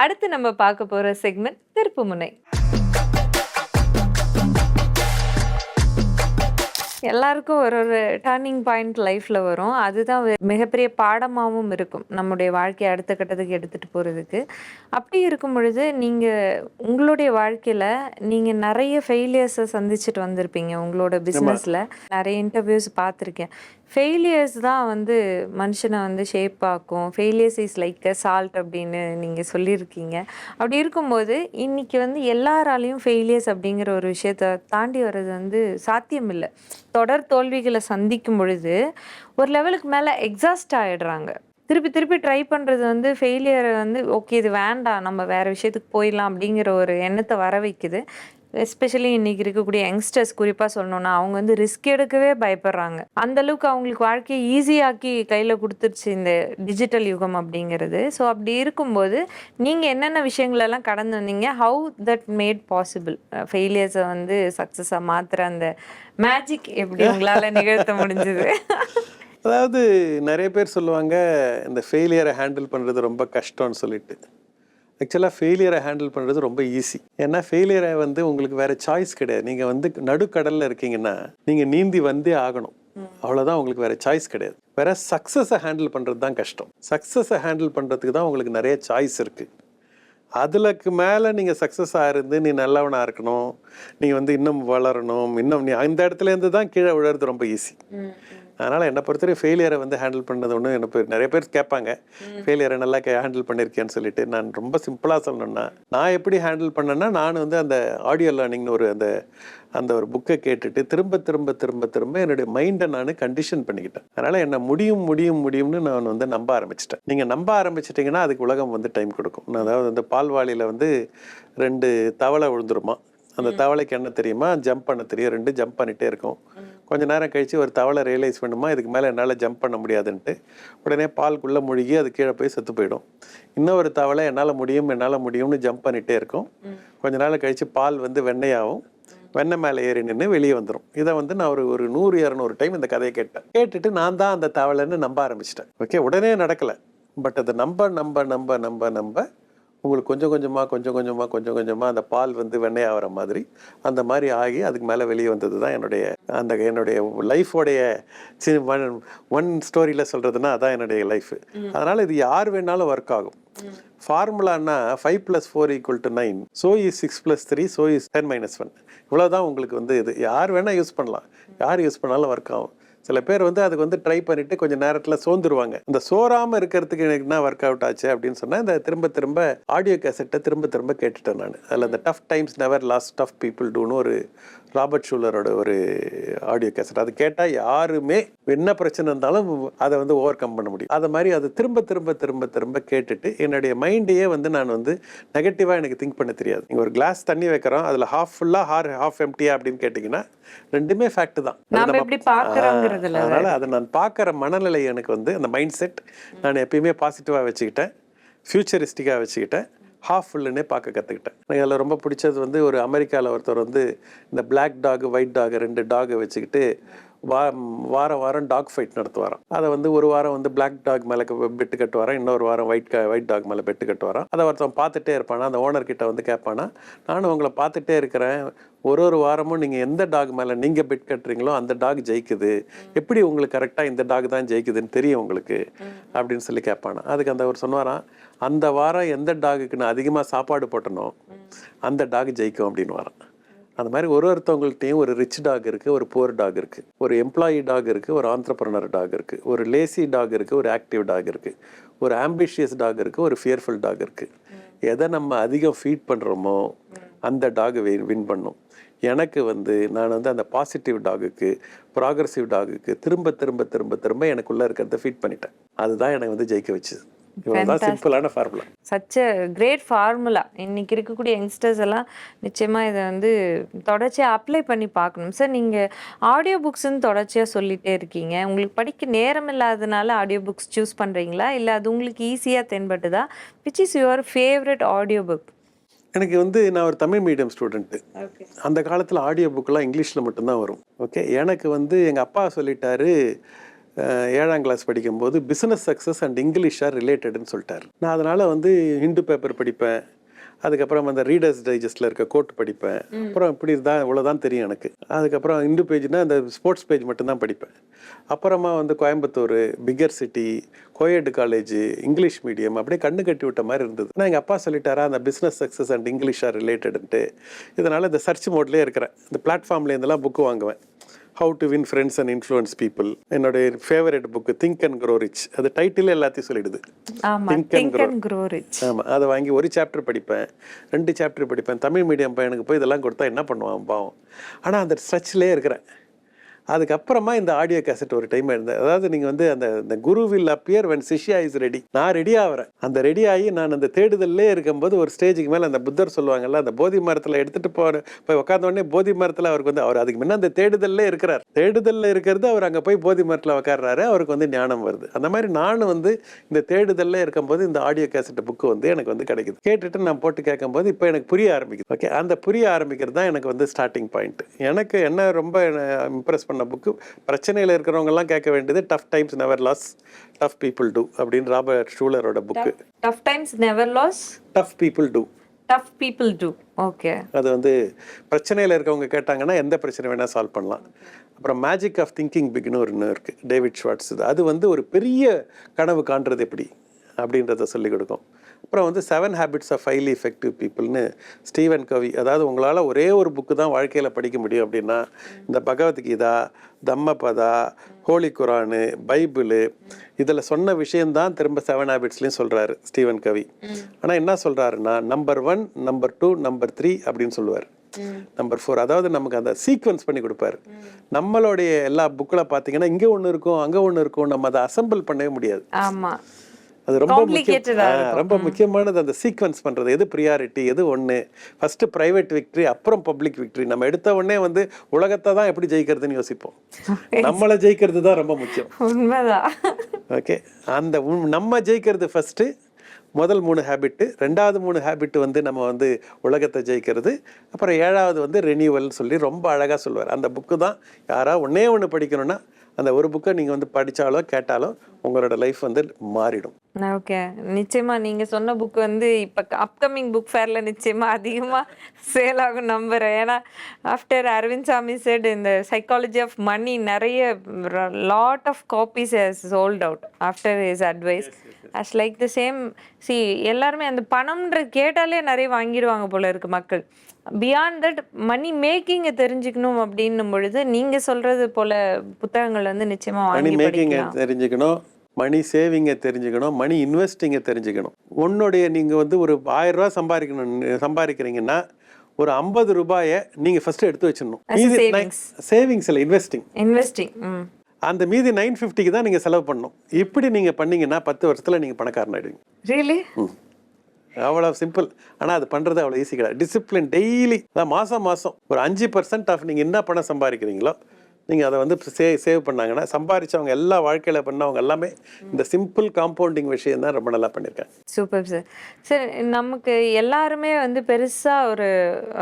அடுத்து நம்ம பார்க்க போகிற செக்மெண்ட் திருப்புமுனை எல்லாருக்கும் ஒரு ஒரு டர்னிங் பாயிண்ட் லைஃப்ல வரும். அதுதான் மிகப்பெரிய பாடமாகவும் இருக்கும். நம்முடைய வாழ்க்கையை அடுத்த கட்டத்துக்கு எடுத்துட்டு போறதுக்கு. அப்படி இருக்கும் பொழுது நீங்க உங்களுடைய வாழ்க்கையில நீங்க நிறைய ஃபெயிலியர்ஸை சந்திச்சுட்டு வந்திருப்பீங்க உங்களோட பிஸ்னஸ்ல நிறைய இன்டர்வியூஸ் பார்த்துருக்கேன். ஃபெயிலியர்ஸ் தான் வந்து மனுஷனை வந்து ஷேப் ஆக்கும். Failures is like a salt அப்படின்னு நீங்கள் சொல்லியிருக்கீங்க. அப்படி இருக்கும்போது இன்னைக்கு வந்து எல்லாராலையும் ஃபெயிலியர்ஸ் அப்படிங்கிற ஒரு விஷயத்த தாண்டி வர்றது வந்து சாத்தியம் இல்லை தொடர் தோல்விகளை சந்திக்கும் பொழுது ஒரு லெவலுக்கு மேலே எக்ஸாஸ்ட் ஆயிடுறாங்க. திருப்பி திருப்பி ட்ரை பண்ணுறது வந்து ஃபெயிலியரை வந்து ஓகே இது வேண்டாம் நம்ம வேறு விஷயத்துக்கு போயிடலாம் அப்படிங்கிற ஒரு எண்ணத்தை வர வைக்குது. எஸ்பெஷலி இன்னைக்கு இருக்கக்கூடிய யங்ஸ்டர்ஸ் குறிப்பாக சொல்லணும்னா அவங்க வந்து ரிஸ்க் எடுக்கவே பயப்படுறாங்க. அந்த அளவுக்கு அவங்களுக்கு வாழ்க்கையை ஈஸியாக்கி கையில் கொடுத்துருச்சு இந்த டிஜிட்டல் யுகம் அப்படிங்கிறது. ஸோ அப்படி இருக்கும்போது நீங்கள் என்னென்ன விஷயங்களெல்லாம் கடந்து வந்தீங்க? ஹவு தட் மேட் பாசிபிள் ஃபெயிலியர்ஸை வந்து சக்ஸஸாக மாற்றுற அந்த மேஜிக் எப்படி உங்களால் நிகழ்த்த முடிஞ்சது? அதாவது நிறைய பேர் சொல்லுவாங்க இந்த ஃபெயிலியரை ஹேண்டில் பண்ணுறது ரொம்ப கஷ்டம்னு சொல்லிட்டு. ஆக்சுவலாக ஃபெயிலியரை ஹேண்டில் பண்ணுறது ரொம்ப ஈஸி ஏன்னா ஃபெயிலியரை வந்து உங்களுக்கு வேற சாய்ஸ் கிடையாது. நீங்கள் வந்து நடுக்கடலில் இருக்கீங்கன்னா நீங்கள் நீந்தி வந்தே ஆகணும். அவ்வளோதான் உங்களுக்கு வேற சாய்ஸ் கிடையாது. வேற சக்ஸஸை ஹேண்டில் பண்ணுறது தான் கஷ்டம். சக்ஸஸை ஹேண்டில் பண்ணுறதுக்கு தான் உங்களுக்கு நிறைய சாய்ஸ் இருக்குது அதுலக்கு மேலே நீங்கள் சக்ஸஸாக இருந்து நீ நல்லவனாக இருக்கணும். நீ வந்து இன்னும் வளரணும். இன்னும் நீ அந்த இடத்துல இருந்து தான் கீழே விழுறது ரொம்ப ஈஸி அதனால் என்னை பொறுத்தவரை ஃபெயிலியரை வந்து ஹேண்டில் பண்ணது ஒன்று என்ன பேர் நிறைய பேர் கேட்பாங்க. ஃபெயிலியரை நல்லா ஹேண்டில் பண்ணியிருக்கேன்னு சொல்லிட்டு நான் ரொம்ப சிம்பிளாக சொல்லணும்னா நான் எப்படி ஹேண்டில் பண்ணேன்னா நான் வந்து அந்த ஆடியோ லேர்னிங்னு ஒரு அந்த அந்த ஒரு புக்கை கேட்டுட்டு திரும்ப திரும்ப திரும்ப திரும்ப என்னுடைய மைண்டை நான் கண்டிஷன் பண்ணிக்கிட்டேன். அதனால் என்ன முடியும் முடியும் முடியும்னு நான் வந்து நம்ப ஆரம்பிச்சிட்டேன். நீங்கள் நம்ப ஆரம்பிச்சிட்டிங்கன்னா அதுக்கு உலகம் வந்து டைம் கொடுக்கும். நான் அதாவது அந்த பால்வாளியில் வந்து ரெண்டு தவளை விழுந்துருமா? அந்த தவளைக்கு என்ன தெரியுமா? ஜம்ப் பண்ண தெரியும். ரெண்டு ஜம்ப் பண்ணிட்டே இருக்கும். கொஞ்ச நேரம் கழிச்சு ஒரு தவளை ரியலைஸ் பண்ணுமா? இதுக்கு மேலே என்னால் ஜம்ப் பண்ண முடியாதுன்ட்டு. உடனே பால்குள்ளே முழுகி அது கீழே போய் செத்து போயிடும். இன்னொரு தவளை என்னால் முடியும் என்னால் முடியும்னு ஜம்ப் பண்ணிட்டே இருக்கும். கொஞ்ச நாள் கழிச்சு பால் வந்து வெண்ணெயாகும். வெண்ணெய் மேலே ஏறி நின்று வெளியே வந்துடும் இதை வந்து நான் ஒரு ஒரு நூறு இரநூறு டைம் இந்த கதையை கேட்டேன். கேட்டுட்டு நான் தான் அந்த தவளைன்னு நம்ப ஆரம்பிச்சிட்டேன். ஓகே உடனே நடக்கலை. பட் அதை நம்ப நம்ப நம்ப நம்ப நம்ப உங்களுக்கு கொஞ்சம் கொஞ்சமாக கொஞ்சம் கொஞ்சமாக கொஞ்சம் கொஞ்சமாக அந்த பால் வந்து வெண்ணெய் ஆகிற மாதிரி அந்த மாதிரி ஆகி அதுக்கு மேலே வெளியே வந்தது தான் என்னுடைய அந்த என்னுடைய லைஃபோடைய ஒன் ஒன் ஸ்டோரியில் சொல்கிறதுனா அதான் என்னுடைய லைஃப் அதனால் இது யார் வேணாலும் ஒர்க் ஆகும். ஃபார்முலானா five plus four equal to nine so is six plus three so is ten minus one இவ்வளோதான் உங்களுக்கு வந்து இது. யார் வேணால் யூஸ் பண்ணலாம். யார் யூஸ் பண்ணாலும் ஒர்க் ஆகும். சில பேர் வந்து அதுக்கு வந்து ட்ரை பண்ணிட்டு கொஞ்சம் நேரத்தில் சோர்ந்துருவாங்க. இந்த சோறாமல் இருக்கிறதுக்கு எனக்கு என்ன ஒர்க் அவுட் ஆச்சு அப்படின்னு சொன்னா இந்த திரும்ப திரும்ப ஆடியோ கேசட்டை திரும்ப திரும்ப கேட்டுட்டேன் நான். அதில் இந்த tough times never last tough people டூன்னு ஒரு ராபர்ட் ஷூலரோட ஒரு ஆடியோ கேசட் அது கேட்டால் யாருமே என்ன பிரச்சனை இருந்தாலும் அதை வந்து ஓவர் கம் பண்ண முடியும். அது மாதிரி அதை திரும்ப திரும்ப திரும்ப திரும்ப கேட்டுட்டு என்னுடைய மைண்டையே வந்து நான் வந்து நெகட்டிவாக எனக்கு திங்க் பண்ண தெரியாது. நீங்கள் ஒரு கிளாஸ் தண்ணி வைக்கிறோம் அதில் ஹாஃப் ஃபுல்லாக ஹார் ஹாஃப் எம்டியா அப்படின்னு கேட்டிங்கன்னா ரெண்டுமே ஃபேக்ட் தான். அதனால அதை நான் பார்க்குற மனநிலை எனக்கு வந்து அந்த மைண்ட் செட் நான் எப்பயுமே பாசிட்டிவாக வச்சுக்கிட்டேன் ஃபியூச்சரிஸ்டிக்காக வச்சுக்கிட்டேன். ஹாஃப் ஃபுல்லுன்னே பார்க்க கற்றுக்கிட்டேன் எனக்கு அதில் ரொம்ப பிடிச்சது வந்து ஒரு அமெரிக்காவில் ஒருத்தர் வந்து இந்த பிளாக் டாக் ஒயிட் டாக் ரெண்டு டாகை வச்சுக்கிட்டு வா வாரம் வாரம் டாக் ஃபைட் நடத்துவாராம். அதை வந்து ஒரு வாரம் வந்து Black டாக் மேலே பெட்டு கட்டுவாராம். இன்னொரு வாரம் ஒயிட் ஒயிட் டாக் மேலே பெட்டு கட்டுவாராம். அதை ஒருத்தன் பார்த்துட்டே இருப்பானா? அந்த ஓனர் கிட்ட வந்து கேட்பானா நானும் உங்களை பார்த்துட்டே இருக்கிறேன். ஒரு ஒரு வாரமும் நீங்கள் எந்த டாக் மேலே நீங்கள் பெட் கட்டுறீங்களோ அந்த டாக் ஜெயிக்குது. எப்படி உங்களுக்கு கரெக்டாக இந்த டாக் தான் ஜெயிக்குதுன்னு தெரியும் உங்களுக்கு? அப்படின்னு சொல்லி கேட்பானா. அதுக்கு அந்த அவர் சொன்னாராம் அந்த வாரம் எந்த டாகுக்கு நான் அதிகமாக சாப்பாடு போட்டனோ அந்த டாக் ஜெயிக்கும் அப்படின்னு வரான் அந்த மாதிரி ஒரு ஒருத்தவங்கள்ட்டையும் ஒரு ரிச் டாக் இருக்குது ஒரு புவர் டாக் இருக்குது ஒரு எம்ப்ளாயி டாக் இருக்குது ஒரு ஆண்டர்பிரனர் டாக் இருக்குது ஒரு லேசி டாக் இருக்குது ஒரு ஆக்டிவ் டாக் இருக்குது ஒரு ஆம்பிஷியஸ் டாக் இருக்குது ஒரு ஃபியர்ஃபுல் டாக் இருக்குது எதை நம்ம அதிகம் ஃபீட் பண்ணுறோமோ அந்த டாக் வின் பண்ணும். எனக்கு வந்து நான் வந்து அந்த பாசிட்டிவ் டாகுக்கு ப்ராக்ரஸிவ் டாகுக்கு திரும்ப திரும்ப திரும்ப திரும்ப எனக்குள்ளே இருக்கிறத ஃபீட் பண்ணிட்டேன். அதுதான் எனக்கு வந்து ஜெயிக்க வச்சுது. இவ்வளோதான் சிம்பிளான ஃபார்முலா சச் கிரேட் ஃபார்முலா இன்னைக்கு இருக்கக்கூடிய யங்ஸ்டர்ஸ் எல்லாம் நிச்சயமா இதை வந்து தொடர்ச்சியாக அப்ளை பண்ணி பார்க்கணும். சார் நீங்கள் ஆடியோ புக்ஸ்ன்னு தொடர்ச்சியாக சொல்லிட்டே இருக்கீங்க. உங்களுக்கு படிக்க நேரம் இல்லாதனால ஆடியோ புக்ஸ் சூஸ் பண்ணுறீங்களா இல்லை அது உங்களுக்கு ஈஸியாக தென்பட்டுதா? Which is your favourite audio book எனக்கு வந்து நான் ஒரு தமிழ் மீடியம் ஸ்டூடெண்ட்டு ஓகே அந்த காலத்தில் ஆடியோ புக்கெலாம் இங்கிலீஷில் மட்டும்தான் வரும். ஓகே எனக்கு வந்து எங்கள் அப்பா சொல்லிட்டாரு ஏழாம் கிளாஸ் படிக்கும்போது business success and English are ரிலேட்டட்னு சொல்லிட்டார். நான் அதனால் வந்து ஹிந்து பேப்பர் படிப்பேன். அதுக்கப்புறம் அந்த ரீடர்ஸ் டைஜஸ்டில் இருக்க கோட் படிப்பேன். அப்புறம் இப்படி தான் இவ்வளோதான் தெரியும் எனக்கு. அதுக்கப்புறம் இந்து பேஜ்னா அந்த ஸ்போர்ட்ஸ் பேஜ் மட்டும்தான் படிப்பேன். அப்புறமா வந்து கோயம்புத்தூர் பிகர் சிட்டி கோயட் காலேஜ் இங்கிலீஷ் மீடியம் அப்படியே கண்ணு கட்டி விட்ட மாதிரி இருந்தது. நான் எங்கள் அப்பா சொல்லிட்டாரா அந்த business success and English are ரிலேட்டடுன்ட்டு இதனால் இந்த சர்ச் மோட்லேயே இருக்கிறேன். இந்த பிளாட்ஃபார்ம்ல இருந்தெல்லாம் புக்கு வாங்குவேன். How to win friends and influence people என்னுடைய favourite book think and grow rich அது டைட்டில் எல்லாத்தையும் சொல்லிடுது. திங்க். அண்ட் க்ரோ ரிச் ஆமாம் அதை வாங்கி ஒரு சாப்டர் படிப்பேன். ரெண்டு சாப்டர் படிப்பேன். தமிழ் மீடியம் பையனுக்கு போய் இதெல்லாம் கொடுத்தா என்ன பண்ணுவான் பாவம். ஆனால் அந்த ஸ்ட்ரெச்லேயே இருக்கிறேன். அதுக்கப்புறமா இந்த ஆடியோ கேசட் ஒரு டைம் இருந்தேன் அதாவது நீங்கள் வந்து அந்த இந்த guru will appear when shishya is ready நான் ரெடி ஆகிறேன் அந்த ரெடி ஆகி நான் அந்த தேடுதல்லே இருக்கும்போது ஒரு ஸ்டேஜுக்கு மேலே அந்த புத்தர் சொல்லுவாங்கல்ல அந்த போதி மரத்தில் எடுத்துகிட்டு போகிற போய் உட்காந்த உடனே போதி மரத்தில் அவருக்கு வந்து அவர் அதுக்கு முன்னே அந்த தேடுதல்லே இருக்கிறார். தேடுதலில் இருக்கிறது அவர் அங்கே போய் போதி மரத்தில் உட்காடுறாரு அவருக்கு வந்து ஞானம் வருது. அந்த மாதிரி நானும் வந்து இந்த தேடுதல்ல இருக்கும்போது இந்த ஆடியோ கேசட் புக்கு வந்து எனக்கு வந்து கிடைக்குது. கேட்டுட்டு நான் போட்டு கேட்கும்போது இப்போ எனக்கு புரிய ஆரம்பிக்குது. ஓகே அந்த புரிய ஆரம்பிக்கிறது தான் எனக்கு வந்து ஸ்டார்டிங் பாயிண்ட் எனக்கு என்ன ரொம்ப இம்ப்ரெஸ் பண்ண புக்கு பிரச்சனையில் இருக்கிறவங்க எல்லாம் கேட்க வேண்டியது tough times never last tough people do அப்படின்னு Robert ஷூலரோட book tough times never last tough people do tough people do okay அது வந்து பிரச்சனையில் இருக்கவங்க கேட்டாங்கன்னா எந்த பிரச்சனை வேணால் சால்வ் பண்ணலாம். அப்புறம் மேஜிக் ஆஃப் திங்கிங் பிக்னு ஒரு இன்னும் இருக்குது டேவிட் ஷார்ட்ஸ் அது வந்து ஒரு பெரிய கனவு காண்றது எப்படி? அப்படின்றத சொல்லிக் கொடுக்கும். அப்புறம் வந்து seven habits of highly effective பீப்புள்னு Stephen Covey அதாவது உங்களால் ஒரே ஒரு புக்கு தான் வாழ்க்கையில் படிக்க முடியும் அப்படின்னா இந்த Bhagavad Gita Dhammapada holy Quran Bible இதில் சொன்ன விஷயம்தான் திரும்ப செவன் ஹேபிட்ஸ்லையும் சொல்கிறாரு ஸ்டீவன் கவி. ஆனால் என்ன சொல்கிறாருன்னா number one number two number three அப்படின்னு சொல்லுவார். நம்பர் ஃபோர் அதாவது நமக்கு அந்த சீக்வன்ஸ் பண்ணி கொடுப்பாரு. நம்மளுடைய எல்லா புக்கில் பார்த்தீங்கன்னா இங்கே ஒன்று இருக்கும் அங்கே ஒன்று இருக்கும் நம்ம அதை அசம்பிள் பண்ணவே முடியாது. ஆமாம் அது ரொம்ப முக்கியம். ரொம்ப முக்கியமானது அந்த சீக்வன்ஸ் பண்றது. எது ப்ரியாரிட்டி எது ஒன்று ஃபர்ஸ்ட் பிரைவேட் விக்ட்ரி அப்புறம் பப்ளிக் விக்ட்ரி நம்ம எடுத்த உடனே வந்து உலகத்தை தான் எப்படி ஜெயிக்கிறதுன்னு யோசிப்போம். நம்மளை ஜெயிக்கிறது தான் ரொம்ப முக்கியம். உண்மைதான். ஓகே அந்த நம்ம ஜெயிக்கிறது ஃபஸ்ட்டு முதல் மூணு ஹேபிட்டு ரெண்டாவது மூணு ஹேபிட் வந்து நம்ம வந்து உலகத்தை ஜெயிக்கிறது. அப்புறம் ஏழாவது வந்து ரெனியூவல்னு சொல்லி ரொம்ப அழகாக சொல்லுவார் அந்த புக்கு தான் யாரா ஒன்றே ஒன்று படிக்கணும்னா அந்த ஒரு புக்கை நீங்கள் வந்து படித்தாலோ கேட்டாலோ உங்களோட லைஃப் வந்து மாறிடும். ஓகே. நிச்சயமா நீங்க சொன்ன புக் வந்து இப்ப அப்கமிங் புக் ஃபேர்ல நிச்சயமா அதிகமா சேல் ஆகும் நம்புறேன். ஏன்னா ஆஃப்டர் அரவிந்த் சாமி செட் இந்த சைக்காலஜி ஆஃப் மணி நிறைய lot of copies sold out after is advice as like the same C எல்லாருமே அந்த பணம்ன்ற கேட்டாலே நிறைய வாங்கிடுவாங்க போல இருக்கு மக்கள். பியாண்ட் தட் மணி மேக்கிங்கை தெரிஞ்சுக்கணும் அப்படின்னும் பொழுது நீங்க சொல்றது போல புத்தகங்கள் வந்து நிச்சயமா மணி மேக்கிங்கை தெரிஞ்சுக்கணும். மணி சேவிங்கை தெரிஞ்சுக்கணும் மணி இன்வெஸ்டிங்கை தெரிஞ்சுக்கணும். உன்னுடைய நீங்கள் வந்து ஒரு ஆயிரம் ரூபாய் சம்பாதிக்கணும் சம்பாதிக்கிறீங்கன்னா ஒரு ஐம்பது ரூபாயை நீங்கள் ஃபர்ஸ்ட் எடுத்து வச்சிடணும். மீதி. சேவிங்ஸ் இல்லை இன்வெஸ்டிங் இன்வெஸ்டிங் அந்த மீதி நைன் ஃபிஃப்டிக்கு தான் நீங்கள் செலவு பண்ணணும். இப்படி நீங்கள் பண்ணீங்கன்னா பத்து வருஷத்தில் நீங்கள் பணக்காரன் ஆயிடுவீங்க. ரியலி. அவ்வளோ சிம்பிள் ஆனால் அது பண்ணுறது அவ்வளோ ஈஸி கிடையாது. டிசிப்ளின் டெய்லி மாதம் மாதம் ஒரு அஞ்சு பர்சன்ட் ஆஃப் நீங்கள் என்ன பணம் சம்பாதிக்கிறீங்களோ நீங்கள் அதை வந்து சே சேவ் பண்ணாங்கன்னா சம்பாதிச்சவங்க எல்லா வாழ்க்கையில் பண்ணவங்க எல்லாமே இந்த சிம்பிள் காம்பவுண்டிங் விஷயம் தான் ரொம்ப நல்லா பண்ணியிருக்காங்க சூப்பர் சார் சார் நமக்கு எல்லாருமே வந்து பெருசாக ஒரு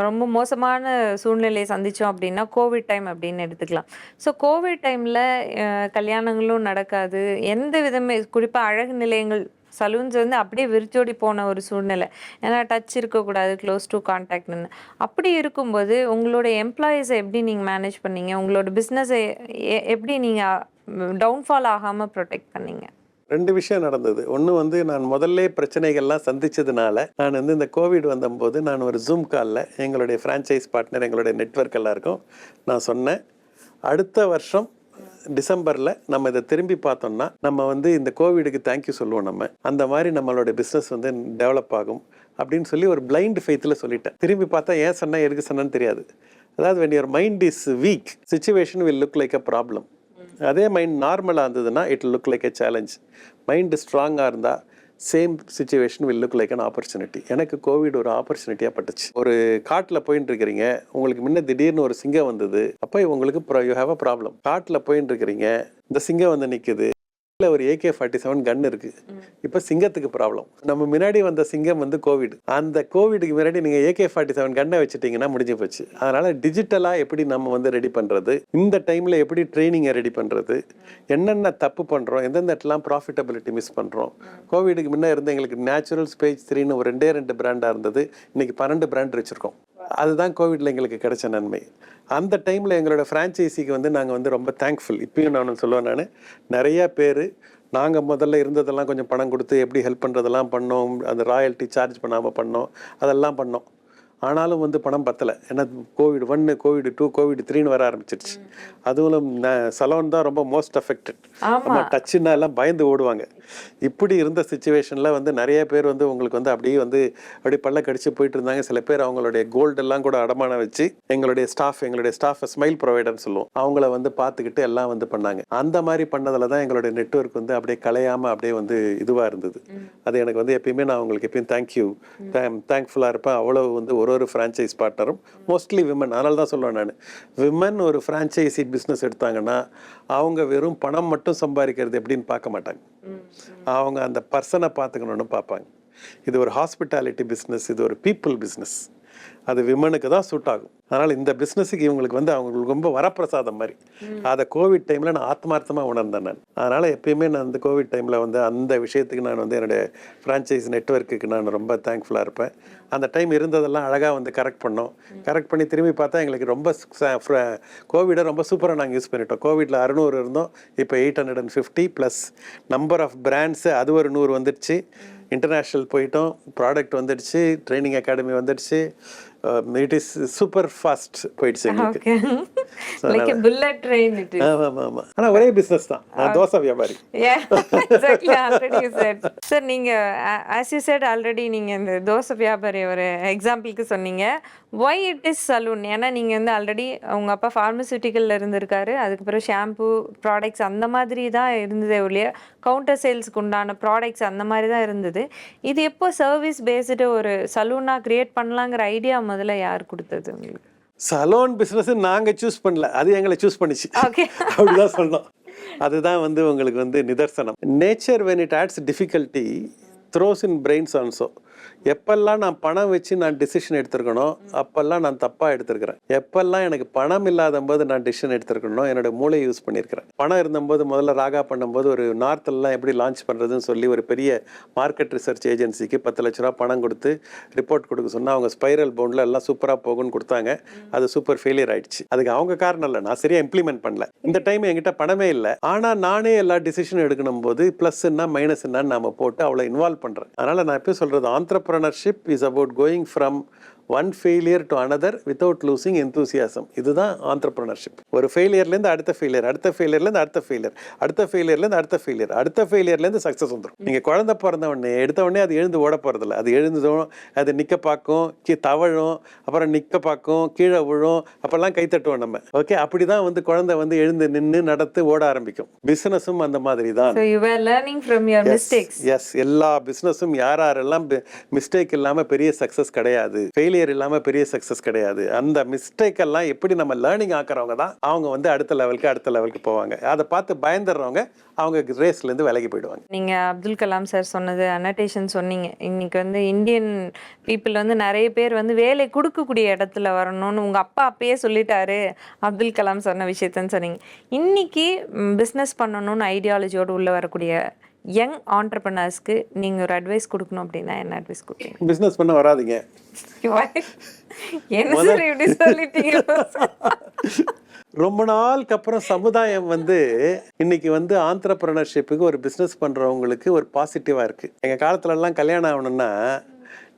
ரொம்ப மோசமான சூழ்நிலையை சந்தித்தோம் அப்படின்னா கோவிட் டைம் அப்படின்னு எடுத்துக்கலாம். ஸோ கோவிட் டைமில் கல்யாணங்களும் நடக்காது. எந்த விதமே குறிப்பாக அழகு நிலையங்கள் சலூன்ஸ் வந்து அப்படியே விரிச்சோடி போன ஒரு சூழ்நிலை. ஏன்னா டச் இருக்கக்கூடாது க்ளோஸ் டு கான்டாக்ட்னு அப்படி இருக்கும்போது உங்களோட எம்ப்ளாயீஸை எப்படி நீங்கள் மேனேஜ் பண்ணீங்க? உங்களோட பிஸ்னஸை எப்படி நீங்கள் டவுன்ஃபால் ஆகாமல் ப்ரொடெக்ட் பண்ணீங்க? ரெண்டு விஷயம் நடந்தது. ஒன்று வந்து நான் முதல்ல பிரச்சனைகள்லாம் சந்தித்ததுனால நான் வந்து இந்த கோவிட் வந்தபோது நான் ஒரு ஜூம் காலில் எங்களுடைய ஃப்ரான்ச்சைஸ் பார்ட்னர் எங்களுடைய நெட்வொர்க் எல்லாருக்கும் நான் சொன்னேன். அடுத்த வருஷம் டிசம்பரில் நம்ம இதை திரும்பி பார்த்தோம்னா நம்ம வந்து இந்த கோவிடுக்கு தேங்க்யூ சொல்லுவோம் நம்ம. அந்த மாதிரி நம்மளோட பிஸ்னஸ் வந்து டெவலப் ஆகும் அப்படின்னு சொல்லி ஒரு பிளைண்ட் ஃபெய்த்தில் சொல்லிட்டேன். திரும்பி பார்த்தா ஏன் சொன்னேன் எதுக்கு சொன்னேன்னு தெரியாது. அதாவது when your mind is weak situation will look like a problem அதே மைண்ட் நார்மலாக இருந்ததுன்னா it look like a challenge mind ஸ்ட்ராங்காக இருந்தால் same situation will look like an opportunity எனக்கு கோவிட் ஒரு ஆப்பர்ச்சுனிட்டியாக பட்டுச்சு. ஒரு காட்டில் போயின்னு இருக்கிறீங்க உங்களுக்கு முன்ன திடீர்னு ஒரு சிங்கம் வந்தது. அப்போ உங்களுக்கு யூ ஹேவ் அ ப்ராப்ளம் காட்டில் போயின்னு இருக்கிறீங்க இந்த சிங்கம் வந்து நிற்குது இல்லை ஒரு ஏகே ஃபார்ட்டி செவன் கன் இருக்கு. இப்போ சிங்கத்துக்கு ப்ராப்ளம் நம்ம முன்னாடி வந்த சிங்கம் வந்து கோவிட் அந்த கோவிடுக்கு முன்னாடி நீங்கள் ஏகே ஃபார்ட்டி செவன் கண்ணை வச்சுட்டீங்கன்னா முடிஞ்சு போச்சு. அதனால டிஜிட்டலாக எப்படி நம்ம வந்து ரெடி பண்ணுறது இந்த டைமில் எப்படி ட்ரைனிங்கை ரெடி பண்ணுறது என்னென்ன தப்பு பண்ணுறோம் எந்தெந்த இடத்துலாம் ப்ராஃபிட்டபிலிட்டி மிஸ் பண்ணுறோம் கோவிடுக்கு முன்னே இருந்த எங்களுக்கு நேச்சுரல் ஸ்பேஸ் த்ரீன்னு ஒரு ரெண்டே ரெண்டு பிராண்டாக இருந்தது. இன்னைக்கு பன்னெண்டு பிராண்ட் வச்சுருக்கோம். அதுதான் கோவிடில் எங்களுக்கு கிடைச்ச நன்மை. அந்த டைமில் எங்களோட ஃப்ரான்ச்சைசிக்கு வந்து நாங்கள் வந்து ரொம்ப தேங்க்ஃபுல் இப்பயும் நான் சொல்லுவேன் நான் நிறையா பேர் நாங்கள் முதல்ல இருந்ததெல்லாம் கொஞ்சம் பணம் கொடுத்து எப்படி ஹெல்ப் பண்ணுறதெல்லாம் பண்ணோம் அந்த ராயல்ட்டி சார்ஜ் பண்ணாமல் பண்ணோம் அதெல்லாம் பண்ணோம். ஆனாலும் வந்து பணம் பத்தலை. ஏன்னா கோவிட் ஒன்று கோவிட் டூ கோவிட் த்ரீன்னு வர ஆரம்பிச்சிருச்சு. அதுவும் சலோன் தான் ரொம்ப மோஸ்ட் அஃபெக்டட் நம்ம டச்சுன்னா எல்லாம் பயந்து ஓடுவாங்க. இப்படி இருந்த சுச்சுவேஷனில் வந்து நிறைய பேர் வந்து உங்களுக்கு வந்து அப்படியே வந்து அப்படியே பல்ல கடிச்சு போயிட்டு இருந்தாங்க. சில பேர் அவங்களுடைய கோல்டு எல்லாம் கூட அடமானம் வச்சு எங்களுடைய ஸ்டாஃப் எங்களுடைய ஸ்டாஃப் ஸ்மைல் ப்ரொவைடர்னு சொல்லுவோம். அவங்கள வந்து பார்த்துக்கிட்டு எல்லாம் வந்து பண்ணாங்க. அந்த மாதிரி பண்ணதில் தான் எங்களுடைய நெட்வொர்க் வந்து அப்படியே கலையாமல் அப்படியே வந்து இதுவாக இருந்தது. அது எனக்கு வந்து எப்பயுமே நான் உங்களுக்கு எப்பயும் தேங்க்யூ தேங்க்ஃபுல்லாக இருப்பேன். அவ்வளோ வந்து ஒரு ஒரு ஃப்ரான்ச்சைஸ் பார்ட்னரும் மோஸ்ட்லி விமன் அதனால தான் சொல்லுவேன் நான். விமன் ஒரு ஃப்ரான்ச்சைசி பிஸ்னஸ் எடுத்தாங்கன்னா அவங்க வெறும் பணம் மட்டும் சம்பாதிக்கிறது எப்படின்னு பார்க்க மாட்டாங்க. அவங்க அந்த பர்சனை பார்த்துக்கணுன்னு பார்ப்பாங்க. இது ஒரு ஹாஸ்பிட்டாலிட்டி பிஸ்னஸ் இது ஒரு பீப்புள் பிஸ்னஸ் அது விமனுக்கு தான் சூட் ஆகும். அதனால் இந்த பிஸ்னஸுக்கு இவங்களுக்கு வந்து அவங்களுக்கு ரொம்ப வரப்பிரசாதம் மாதிரி. அதை கோவிட் டைமில் நான் ஆத்மார்த்தமாக உணர்ந்தேன் நான். அதனால் எப்பயுமே நான் அந்த கோவிட் டைமில் வந்து அந்த விஷயத்துக்கு நான் வந்து என்னுடைய ஃப்ரான்ச்சைஸ் நெட்வொர்க்குக்கு நான் ரொம்ப தேங்க்ஃபுல்லாக இருப்பேன். அந்த டைம் இருந்ததெல்லாம் அழகாக வந்து கரெக்ட் பண்ணோம். கரெக்ட் பண்ணி திரும்பி பார்த்தா எங்களுக்கு ரொம்ப கோவிடை ரொம்ப சூப்பராக நாங்கள் யூஸ் பண்ணிட்டோம். கோவிடில் அறுநூறு இருந்தோம். இப்போ eight hundred and fifty plus number of brands அது ஒரு நூறு வந்துடுச்சு. இன்டர்நேஷ்னல் போயிட்டோம். ப்ராடக்ட் வந்துடுச்சு. ட்ரைனிங் அகாடமி வந்துடுச்சு. இட் இஸ் சூப்பர் ஃபாஸ்ட் போயிடுச்சு எங்களுக்கு. லைக் புல்லட் ட்ரெயின் இட் ஆமாம் ஆமாம் ஆமாம் ஆனால் ஒரே பிஸ்னஸ் தான். நான் தோசை வியாபாரி. Already you said. Sir, நீங்க as you said already நீங்க இந்த தோசை வியாபாரி ஒரு எக்ஸாம்பிளுக்கு சொன்னீங்க. Why it is சலூன் ஏன்னா நீங்க வந்து ஆல்ரெடி உங்க அப்பா ஃபார்மசூட்டிக்கல்ல இருந்திருக்காரு. அதுக்கப்புறம் ஷாம்பு ப்ராடக்ட்ஸ் அந்த மாதிரி தான் இருந்ததே ஒழிய கவுண்டர் சேல்ஸ்க்கு உண்டான ப்ராடக்ட்ஸ் அந்த மாதிரி தான் இருந்தது. இது எப்போ சர்வீஸ் பேஸ்டு ஒரு சலூனா கிரியேட் பண்ணலாங்கிற ஐடியா முதல்ல யார் கொடுத்தது உங்களுக்கு? சலோன் பிஸ்னஸ் நாங்கள் சூஸ் பண்ணல. அது எங்களை சூஸ் பண்ணிச்சு. ஓகே அப்படிதான் சொன்னோம். அதுதான் வந்து உங்களுக்கு வந்து நிதர்சனம். Nature when it adds difficulty throws in brains also எப்பெல்லாம் நான் பணம் வச்சு நான் டிசிஷன் எடுத்திருக்கணும் அப்பெல்லாம் நான் தப்பாக எடுத்திருக்கிறேன். எப்பெல்லாம் எனக்கு பணம் இல்லாத போது நான் டிசிஷன் எடுத்திருக்கணும் என்னோட மூளை யூஸ் பண்ணியிருக்கிறேன். பணம் இருந்தபோது முதல்ல ராகா பண்ணும்போது ஒரு நார்த்தெல்லாம் எப்படி லான்ச் பண்ணுறதுன்னு சொல்லி ஒரு பெரிய மார்க்கெட் ரிசர்ச் ஏஜென்சிக்கு பத்து லட்ச ரூபா பணம் கொடுத்து ரிப்போர்ட் கொடுக்க சொன்னால் அவங்க ஸ்பைரல் பவுண்டில் எல்லாம் சூப்பராக போகும்னு கொடுத்தாங்க. அது சூப்பர் ஃபெயிலியர் ஆயிடுச்சு. அதுக்கு அவங்க காரணம் இல்லை. நான் சரியாக இம்ப்ளிமெண்ட் பண்ணல. இந்த டைம் என்கிட்ட பணமே இல்லை. ஆனால் நானே எல்லா டிசிஷன் எடுக்கணும் போது ப்ளஸ் என்ன மைனஸ் என்னன்னு நாம போட்டு அவ்வளோ இன்வால்வ் பண்ணுறேன் அதனால் நான் எப்பயும் சொல்கிறது entrepreneurship is about going from one failure to another without losing enthusiasm. இதுதான் ஆண்டர்பிரினர்ஷிப் ஒரு ஃபெயிலியர்லேருந்து அடுத்த ஃபெயிலியர் அடுத்த ஃபெயிலியர்லேருந்து அடுத்த ஃபெயிலியர் அடுத்த ஃபெயிலியர்லேருந்து அடுத்த ஃபெயிலியர் அடுத்த ஃபெயிலியர்லேருந்து சக்ஸஸ் வந்துடும் நீங்கள் குழந்தை பிறந்த உடனே எடுத்த உடனே அது எழுந்து ஓட போகிறதில்ல அது எழுந்ததும் அது நிற்க பார்க்கும் கீ தவழும் அப்புறம் நிற்க பார்க்கும் கீழே விழும் அப்போல்லாம் கை தட்டுவோம் நம்ம. ஓகே அப்படி தான் வந்து குழந்தை வந்து எழுந்து நின்று நடத்து ஓட ஆரம்பிக்கும். பிஸ்னஸும் அந்த மாதிரி தான் எஸ் எல்லா பிஸ்னஸும் யார் யாரெல்லாம் மிஸ்டேக் இல்லாம பெரிய சக்சஸ் கிடையாது. ஃபெயிலியர் இல்லாம பெரிய சக்சஸ் கிடையாது. அந்த மிஸ்டேக் எல்லாம் எப்படி நம்ம லேர்னிங் ஆக்குறவங்க தான் அவங்க வந்து அடுத்த லெவலுக்கு அடுத்த லெவலுக்கு போவாங்க. அதை பார்த்து பயந்துடுறவங்க அவங்க ரேஸ்லேருந்து விலகி போயிடுவாங்க. நீங்கள் அப்துல் கலாம் சார் சொன்னது அனடேஷன் சொன்னீங்க. இன்னைக்கு வந்து இந்தியன் பீப்புள் வந்து நிறைய பேர் வந்து வேலை கொடுக்கக்கூடிய இடத்துல வரணும்னு உங்கள் அப்பா அப்பயே சொல்லிட்டாரு. அப்துல் கலாம் சொன்ன விஷயத்தன்னு சொன்னீங்க. இன்னைக்கு பிஸ்னஸ் பண்ணணும்னு ஐடியாலஜியோடு உள்ளே வரக்கூடிய யங் ஆண்டர்பனர்ஸ்க்கு நீங்க ஒரு அட்வைஸ் கொடுக்கணும் அப்படின்னா என்ன அட்வைஸ் கொடுப்பீங்க? பிஸ்னஸ் பண்ண வராதீங்க. என்ன சார் இப்படி சொல்லிட்டீங்க? ரொம்ப நாளுக்கு அப்புறம் சமுதாயம் வந்து இன்னைக்கு வந்து ஆண்டர்பிரினர்ஷிப்புக்கு ஒரு பிஸ்னஸ் பண்றவங்களுக்கு ஒரு பாசிட்டிவா இருக்கு. எங்க காலத்துல எல்லாம் கல்யாணம் ஆகணும்னா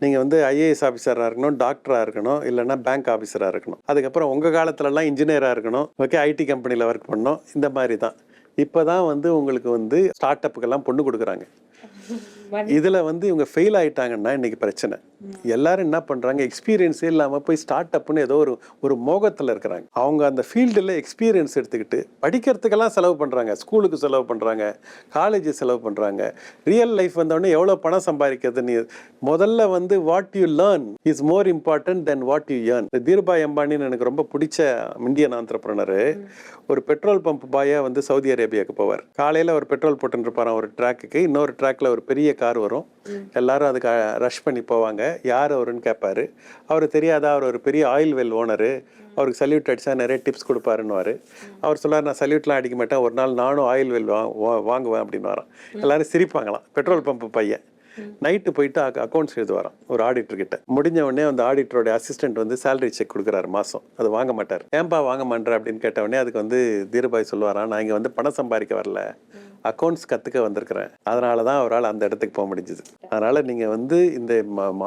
நீங்கள் வந்து ஐஏஎஸ் ஆஃபீஸராக இருக்கணும் டாக்டராக இருக்கணும் இல்லைன்னா பேங்க் ஆஃபீஸராக இருக்கணும். அதுக்கப்புறம் உங்கள் காலத்துலலாம் இன்ஜினியராக இருக்கணும் ஓகே ஐடி கம்பெனியில் ஒர்க் பண்ணணும் இந்த மாதிரி தான். இப்போ தான் வந்து உங்களுக்கு வந்து ஸ்டார்ட் அப்புக்கெல்லாம் பொண்ணு கொடுக்குறாங்க. இதில் வந்து இவங்க ஃபெயில் ஆயிட்டாங்கன்னா இன்னைக்கு பிரச்சனை. எல்லாரும் என்ன பண்ணுறாங்க எக்ஸ்பீரியன்ஸே இல்லாமல் போய் ஸ்டார்ட் அப்னு ஏதோ ஒரு ஒரு மோகத்தில் இருக்கிறாங்க. அவங்க அந்த ஃபீல்டில் எக்ஸ்பீரியன்ஸ் எடுத்துக்கிட்டு படிக்கிறதுக்கெல்லாம் செலவு பண்ணுறாங்க ஸ்கூலுக்கு செலவு பண்ணுறாங்க காலேஜ் செலவு பண்ணுறாங்க ரியல் லைஃப் வந்தோடனே எவ்வளோ பணம் சம்பாதிக்கிறதுன்னு முதல்ல வந்து what you learn is more important then what you earn Dhirubhai அம்பானின்னு எனக்கு ரொம்ப பிடிச்ச இந்தியன் ஆந்திரப்ரனரு ஒரு பெட்ரோல் பம்ப் பாயாக வந்து சவுதி அரேபியாவுக்கு போவார். காலையில் ஒரு பெட்ரோல் போட்டுன்னு ஒரு ட்ராக்குக்கு இன்னொரு ட்ராக்கில் ஒரு பெரிய கார் வரும். எல்லாரும் அதுக்கு ரஷ் பண்ணி போவாங்க. யார் அவருன்னு கேட்பாரு. அவர் தெரியாதா? அவர் ஒரு பெரிய ஆயில் வெல் ஓனரு அவருக்கு சல்யூட் அடித்தா நிறைய டிப்ஸ் கொடுப்பாருன்னுவாரு. அவர் சொல்லார் நான் சல்யூட்லாம் அடிக்க மாட்டேன். ஒரு நாள் நானும் ஆயில் வெல் வாங்குவேன் அப்படின்னு வரான் எல்லாரும் சிரிப்பாங்களாம். பெட்ரோல் பம்ப் பையன். நைட்டு போயிட்டு அக்கௌண்ட்ஸ் எழுது வரான் ஒரு ஆடிட்டர் கிட்ட. முடிஞ்ச உடனே அந்த ஆடிட்டரோட அசிஸ்டன்ட் வந்து சேலரி செக் கொடுக்குறாரு மாதம் அது வாங்க மாட்டார். ஏன்பா வாங்க மாட்டேற அப்படின்னு கேட்ட உடனே அதுக்கு வந்து தீரபாய் சொல்லுவாராம். நான் இங்கே வந்து பணம் சம்பாதிக்க வரல. அக்கௌண்ட்ஸ் கத்துக்க வந்திருக்கிறேன். அதனால தான் அவரால் அந்த இடத்துக்கு போக முடிஞ்சுது. அதனால நீங்க வந்து இந்த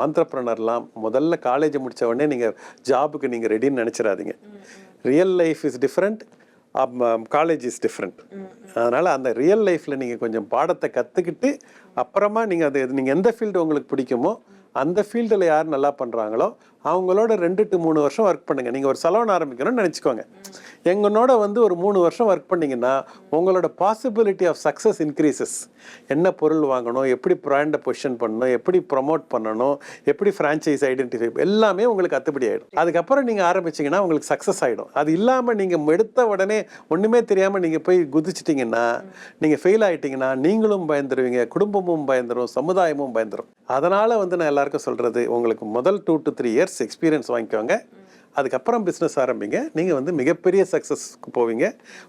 ஆந்திரப்ரனர்லாம் முதல்ல காலேஜ் முடிச்ச உடனே நீங்க ஜாபுக்கு நீங்க ரெடின்னு நினைச்சிடாதீங்க. Real life is different college is different அதனால் அந்த ரியல் லைஃப்பில் நீங்கள் கொஞ்சம் பாடத்தை கற்றுக்கிட்டு அப்புறமா நீங்கள் அது நீங்கள் எந்த ஃபீல்டு உங்களுக்கு பிடிக்குமோ அந்த ஃபீல்டில் யார் நல்லா பண்ணுறாங்களோ அவங்களோட ரெண்டு டு மூணு வருஷம் ஒர்க் பண்ணுங்க. நீங்கள் ஒரு சலோன் ஆரம்பிக்கணும்னு நினச்சிக்கோங்க. எங்களோட வந்து ஒரு மூணு வருஷம் ஒர்க் பண்ணிங்கன்னா உங்களோட பாசிபிலிட்டி ஆஃப் சக்ஸஸ் இன்க்ரீசஸ் என்ன பொருள் வாங்கணும் எப்படி ப்ராண்டை பொசிஷன் பண்ணணும் எப்படி ப்ரமோட் பண்ணணும் எப்படி ஃப்ரான்ச்சைஸ் ஐடென்டிஃபை எல்லாமே உங்களுக்கு அத்துப்படி ஆகிடும் அதுக்கப்புறம் நீங்கள் ஆரம்பிச்சிங்கன்னா உங்களுக்கு சக்ஸஸ் ஆகிடும் அது இல்லாமல் நீங்கள் எடுத்த உடனே ஒன்றுமே தெரியாமல் நீங்கள் போய் குதிச்சிட்டிங்கன்னா நீங்கள் ஃபெயில் ஆகிட்டிங்கன்னா நீங்களும் பயந்துருவீங்க குடும்பமும் பயந்துரும் சமுதாயமும் பயந்துரும். அதனால் வந்து நான் எல்லாருக்கும் சொல்கிறது உங்களுக்கு முதல் two to three years experience வாங்கிக்கோங்க. அதுக்கப்புறம் பிஸ்னஸ் ஆரம்பிங்க. நீங்கள் வந்து மிகப்பெரிய சக்ஸஸ்க்கு போவீங்க.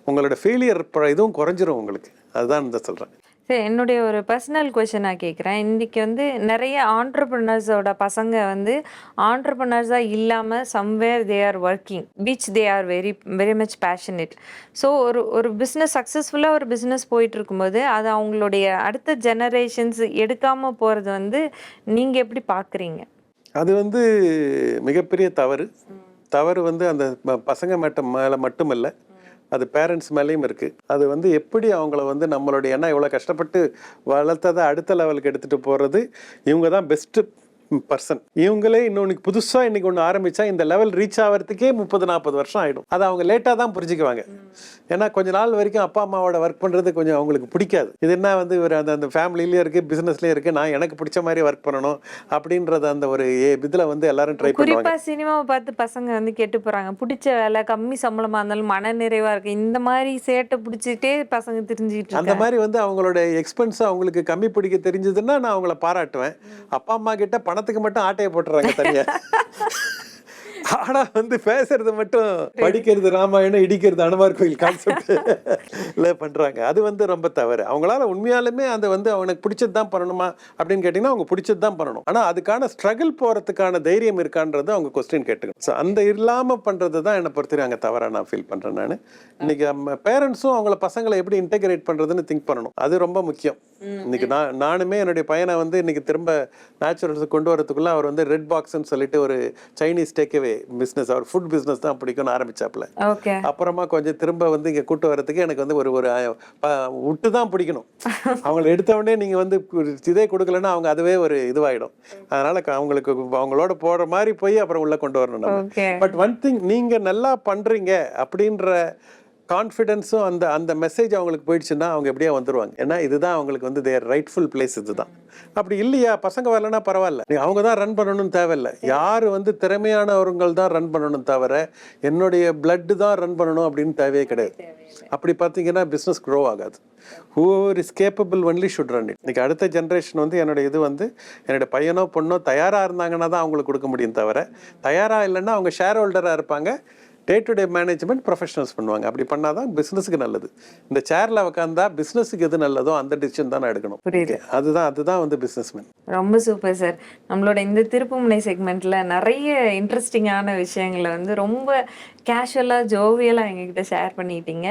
உங்களோட ஃபெயிலியர் இதுவும் குறைஞ்சிரும் உங்களுக்கு. அதுதான் இந்த சொல்கிறேன் சரி என்னுடைய ஒரு பர்சனல் கொஷன் நான் கேட்குறேன் இன்றைக்கி வந்து நிறைய ஆண்டர்பிரினர்ஸோட பசங்க வந்து ஆண்டர்பிரினர்ஸாக இல்லாமல் somewhere they are working which they are very very much passionate so ஒரு ஒரு பிஸ்னஸ் சக்ஸஸ்ஃபுல்லாக ஒரு பிஸ்னஸ் போயிட்டு இருக்கும்போது அது அவங்களுடைய அடுத்த ஜெனரேஷன்ஸ் எடுக்காமல் போகிறது வந்து நீங்கள் எப்படி பார்க்குறீங்க அது வந்து மிகப்பெரிய தவறு. தவறு வந்து அந்த பசங்க மட்டும் மேலே மட்டுமல்ல. அது பேரண்ட்ஸ் மேலேயும் இருக்குது அது வந்து எப்படி அவங்கள வந்து நம்மளுடைய ஏன்னா இவ்வளோ கஷ்டப்பட்டு வளர்த்ததை அடுத்த லெவலுக்கு எடுத்துகிட்டு போகிறது இவங்க தான் பெஸ்ட்டு பர்சன் இவங்களே இன்னொன்று புதுசாக இன்னைக்கு ஒன்று ஆரம்பிச்சா இந்த லெவல் ரீச் ஆகிறதுக்கே முப்பது நாற்பது வருஷம் ஆகிடும் அதை அவங்க லேட்டாக தான் புரிஞ்சுக்குவாங்க. ஏன்னா கொஞ்ச நாள் வரைக்கும் அப்பா அம்மாவோட ஒர்க் பண்ணுறது கொஞ்சம் அவங்களுக்கு பிடிக்காது. இது என்ன வந்து ஒரு அந்த அந்த ஃபேமிலிலேயே இருக்குது பிஸ்னஸ்லேயே இருக்குது நான் எனக்கு பிடிச்ச மாதிரி ஒர்க் பண்ணணும் அப்படின்றத அந்த ஒரு இதில் வந்து எல்லாரும் ட்ரை பண்ணுவாங்க. சினிமாவை பார்த்து பசங்க வந்து கெட்டு போகிறாங்க பிடிச்ச வேலை கம்மி சம்பளமாக இருந்தாலும் மன நிறைவாக இருக்குது இந்த மாதிரி சேட்டை பிடிச்சிட்டே பசங்க தெரிஞ்சுக்கிட்டு அந்த மாதிரி வந்து அவங்களோட எக்ஸ்பென்ஸ் அவங்களுக்கு கம்மி பிடிக்க தெரிஞ்சதுன்னா நான் அவங்கள பாராட்டுவேன். அப்பா அம்மா கிட்ட பணத்துக்கு மட்டும் ஆட்டையை போட்டுறாங்க தனியா. ஆனா வந்து பேசுறது மட்டும் படிக்கிறது ராமாயணம் இடிக்கிறது அனுமார் கோயில் கான்செப்ட் பண்றாங்க. அது வந்து ரொம்ப தவறு. அவங்களால உண்மையாலுமே அதை வந்து அவனுக்கு பிடிச்சது தான் பண்ணணுமா அப்படின்னு கேட்டீங்கன்னா அவங்க பிடிச்சது தான் பண்ணணும். ஆனா அதுக்கான ஸ்ட்ரகிள் போறதுக்கான தைரியம் இருக்கான்றது அவங்க கொஸ்டின் கேட்டுக்கணும். ஸோ அந்த இல்லாம பண்றது தான் என்னை பொறுத்தவரை அங்கே தவறா நான் ஃபீல் பண்றேன் நான். இன்னைக்கு நம்ம பேரண்ட்ஸும் அவங்கள பசங்களை எப்படி இன்டெகிரேட் பண்றதுன்னு திங்க் பண்ணணும். அது ரொம்ப முக்கியம். இன்னைக்கு நான் நானுமே என்னுடைய பையனை வந்து இன்னைக்கு திரும்ப நேச்சுரல்ஸ் கொண்டு வரதுக்குள்ள அவர் வந்து ரெட் பாக்ஸ்னு சொல்லிட்டு ஒரு சைனீஸ் டேக்அவே பிஸ்னஸ் அவர் ஃபுட் பிஸ்னஸ் தான் பிடிக்கும்னு ஆரம்பிச்சாப்ல அப்புறமா கொஞ்சம் திரும்ப வந்து இங்க கூட்டு வரதுக்கு எனக்கு வந்து ஒரு ஒரு விட்டு தான் பிடிக்கணும். அவங்கள எடுத்த உடனே நீங்க வந்து இதே கொடுக்கலன்னா அவங்க அதுவே ஒரு இதுவாயிடும். அதனால அவங்களுக்கு அவங்களோட போற மாதிரி போய் அப்புறம் உள்ள கொண்டு வரணும் பட் ஒன் திங் நீங்க நல்லா பண்றீங்க அப்படின்ற கான்ஃபிடென்ஸும் அந்த அந்த மெசேஜ் அவங்களுக்கு போயிடுச்சுன்னா அவங்க எப்படியா வந்துடுவாங்க ஏன்னா இதுதான் அவங்களுக்கு வந்து தேர் ரைட்ஃபுல் பிளேஸ் இதுதான். அப்படி இல்லையா? பசங்க வரலன்னா பரவாயில்ல. நீ அவங்க தான் ரன் பண்ணணும்னு தேவையில்ல. யார் வந்து திறமையானவர்கள் தான் ரன் பண்ணணும் தவிர என்னுடைய பிளட்டு தான் ரன் பண்ணணும் அப்படின்னு தேவையே கிடையாது. அப்படி பார்த்தீங்கன்னா பிஸ்னஸ் க்ரோ ஆகாது. Whoever is capable only should run it இன்னைக்கு அடுத்த ஜென்ரேஷன் வந்து என்னுடைய இது வந்து என்னுடைய பையனோ பொண்ணோ தயாராக இருந்தாங்கன்னா தான் அவங்களுக்கு கொடுக்க முடியும் தவிர தயாராக இல்லைன்னா அவங்க ஷேர் ஹோல்டராக இருப்பாங்க. Day to day management professionals பண்ணுவாங்க. அப்படி பண்ணாதான் பிஸ்னஸுக்கு நல்லது. இந்த சேர்ல உட்காந்தா பிஸ்னஸுக்கு எது நல்லதோ அந்த டிசிஷன் தான் எடுக்கணும். புரியுது. அதுதான் அதுதான் வந்து பிஸ்னஸ்மேன் ரொம்ப சூப்பர் சார் நம்மளோட இந்த திருப்புமுனை செக்மெண்ட்ல நிறைய இன்ட்ரெஸ்டிங்கான விஷயங்களை வந்து ரொம்ப கேஷுவலாக ஜோவியலாக எங்ககிட்ட ஷேர் பண்ணிட்டீங்க.